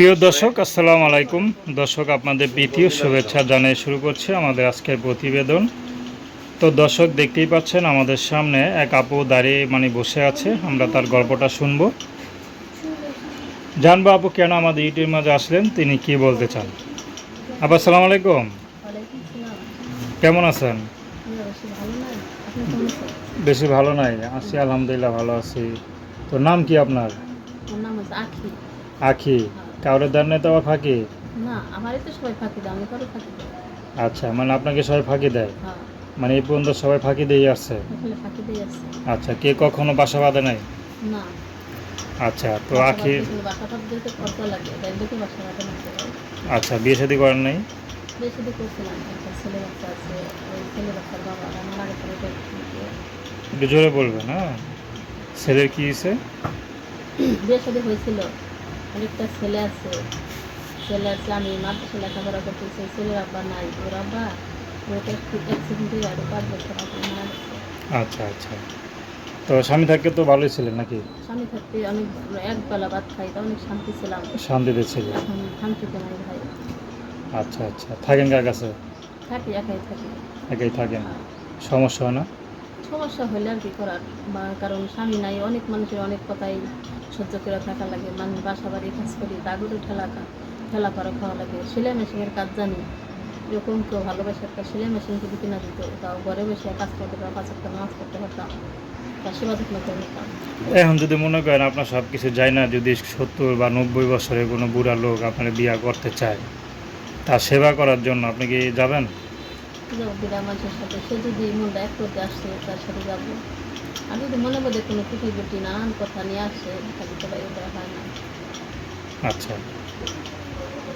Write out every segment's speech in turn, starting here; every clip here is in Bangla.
প্রিয় দর্শক আসসালামু আলাইকুম। দর্শক আপনাদের প্রীতীয় শুভেচ্ছা জানিয়ে শুরু করছে আমাদের আজকের প্রতিবেদন। তো দর্শক দেখতেই পাচ্ছেন আমাদের সামনে এক আপু দাঁড়িয়ে মানে বসে আছে। আমরা তার গল্পটা শুনব। জানব আপু কেন আমাদের ইউটিউবের মাঝে আসলেন তিনি কি বলতে চান? আপু আসসালামু আলাইকুম। কেমন আছেন? বেশি ভালো নাই? আছি আলহামদুলিল্লাহ ভালো আছি। তো নাম কি আপনার? আখি। কাউরের দ্বার নেই তো আবার ফাঁকি? না আমারই তো সবাই ফাঁকি দেয় আমি কারও ফাঁকি দেয় আচ্ছা মানে আপনাকে সবাই ফাঁকি দেয়? হ্যাঁ। মানে এই পর্যন্ত সবাই ফাঁকি দিয়ে আসছে? আসলে ফাঁকি দিয়ে আসছে। আচ্ছা কে কখনো বাসা বাঁধে নাই? না। আচ্ছা তো আখি বাসা বাদ দিতে খরচা লাগে তাই দেখে বাসা বাদে না আচ্ছা বিয়ে শাদি করেন নাই? করছিলাম একটা ছেলে বাচ্চা আছে ওই ছেলে বাচ্চার বাবা আমার আগে করে একটু জোরে বলবেন হ্যাঁ। ছেলের কি হয়েছে? বিয়ে হয়েছিল। অনেকটা ছেলে আছে। ছেলে আছে আমি মাদ্রাসা লেখাপড়া করতে করতেছি ছেলের আব্বা নাই ওর আব্বা ওটা অ্যাক্সিডেন্টে আরও পাঁচ বছর আগে মারা গেছে। আচ্ছা আচ্ছা। তো স্বামী থাকতে তো ভালোই ছিলেন নাকি? স্বামী থাকতে অনেক এক বেলা ভাত খাই তা অনেক শান্তি ছিলাম। শান্তিতে এখন শান্তিতে নাই ভাই। আচ্ছা আচ্ছা। থাকেন কার কাছে? থাকি একাই থাকি। একাই থাকেন? সমস্যা হয় না? সমস্যা হলে আর কি করার? কারণ স্বামী নাই অনেক মানুষের অনেক কথাই সহ্য করে থাকা লাগে। মানে বাসা বাড়ি কাজ করি দাগুরে ঠেলা ঠেলা করা খাওয়া লাগে। সেলাই মেশিনের কাজ জানি। এরকম কেউ ভালোবাসে একটা সেলাই মেশিন যদি কিনা দিত তাও ঘরে বসে কাজ করতে পারতাম পাঁচ একটা নামাজ করতে পারতাম। এখন যদি মনে করেন আপনার সব কিছু যায় না যদি সত্তর বা নব্বই বছরের কোনো বুড়া লোক আপনার বিয়া করতে চায় তার সেবা করার জন্য আপনি কি যাবেন? যাব মানুষের সাথে। সে যদি মনটা এক করতে আসছে তার সাথে যাব। আর তো মনে বোধে কোনো কুটি বুটি নানান কথা নিয়ে আসছে তো ভাই ওটা হয় না। আচ্ছা।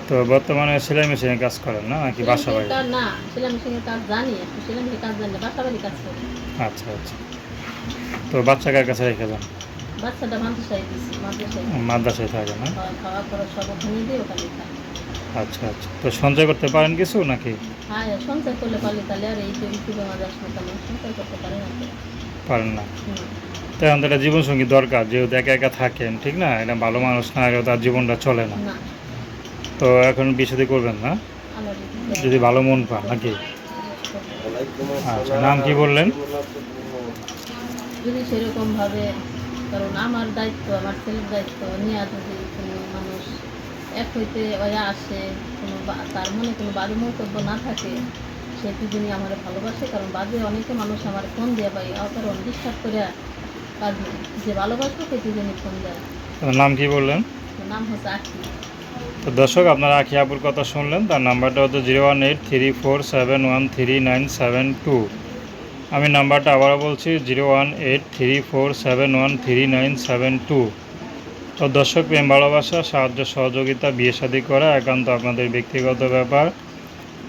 তো বর্তমানে সেলাই মেশিনে কাজ করেন না নাকি বাসা বাড়ি? না সেলাই মেশিনে কাজ জানি একটু সেলাই মেশিনের কাজ জানি বাসা বাড়ি কাজ করি। আচ্ছা আচ্ছা। তো বাচ্চা কার কাছে রেখে যান? বাচ্চাটা মাদ্রাসায় দিচ্ছি মাদ্রাসায়। মাদ্রাসায় থাকে না? খাওয়া করে সব ওখানে দিয়ে ওখানে খাই আচ্ছা আচ্ছা। তো সঞ্চয় করতে পারেন কিছু নাকি? হ্যাঁ সঞ্চয় করলে পারলে তাহলে আর এই যে ইউটিউবে তেমন সঞ্চয় করতে পারেন। পারেন না। হুম। তো এখন তো একটা জীবনসঙ্গী দরকার যেহেতু একা একা থাকেন ঠিক না? এটা ভালো মানুষ না হলেও তার জীবনটা চলে না। তো এখন বিষয়টি করবেন না? যদি ভালো মন পান নাকি? আচ্ছা নাম কি বললেন? যদি সেরকম ভাবে কারণ আমার দায়িত্ব আমার ছেলের দায়িত্ব নেওয়া যদি কোনো মানুষ এক হইতে ওয়া আসে কোনো তার মনে কোনো বাজে মন্তব্য না থাকে সে দুজনই আমার ভালোবাসে কারণ বাজে অনেকে মানুষ আমার ফোন দিয়ে পাই কারণ বিশ্বাস করে কাজে যে ভালোবাসবো সে দুজনই ফোন দেয়। নাম কি বললেন? নাম হচ্ছে আখি। তো দর্শক আপনারা আখি আপুর কথা শুনলেন তার নাম্বারটা হচ্ছে zero one eight three four seven one three nine seven two. আমি নাম্বারটা আবারও বলছি zero one eight three four seven one three nine seven two. তো দর্শক প্রেম ভালোবাসা সাহায্য সহযোগিতা বিয়ে শাদী করা একান্ত আপনাদের ব্যক্তিগত ব্যাপার।